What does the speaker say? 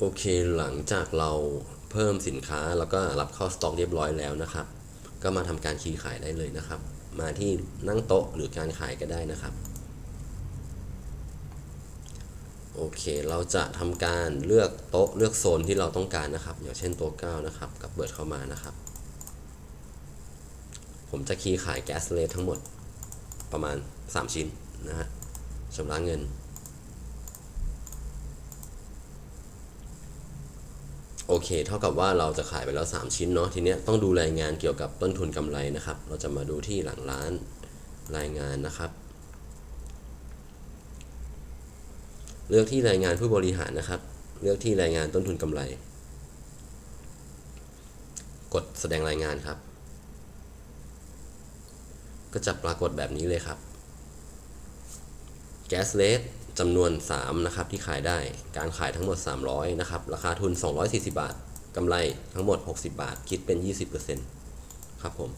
โอเคหลังจากเราเพิ่มสินค้าแล้วก็รับเข้าสต็อกเรียบร้อยแล้วนะครับ ก็มาทำการคีย์ขายได้เลยนะครับ มาที่นั่งโต๊ะหรือการขายก็ได้นะครับโอเค เราจะทำการเลือกโต๊ะเลือกโซนที่เราต้องการนะครับ อย่างเช่นต๊ะ9นะครับ กับเบิร์ดเข้ามานะครับ ผมจะคีย์ขายแก๊สเลสทั้งหมดประมาณ 3 ชิ้นนะฮะชำระเงิน โอเค เท่ากับว่าเราจะขายไปแล้ว 3 ชิ้นเนาะทีเนี้ยต้องดูรายงานเกี่ยวกับต้นทุนกำไรนะครับ เราจะมาดูที่หลังร้านรายงานนะครับ เลือกที่รายงานผู้บริหารนะครับ เลือกที่รายงานต้นทุนกำไร กดแสดงรายงานครับ ก็จะปรากฏแบบนี้เลยครับแก๊สเลส จำนวน 3 นะครับ ที่ขายได้ การขายทั้งหมด 300 นะครับ ราคาทุน 240 บาท กำไรทั้งหมด 60 บาท คิดเป็น 20%ครับผม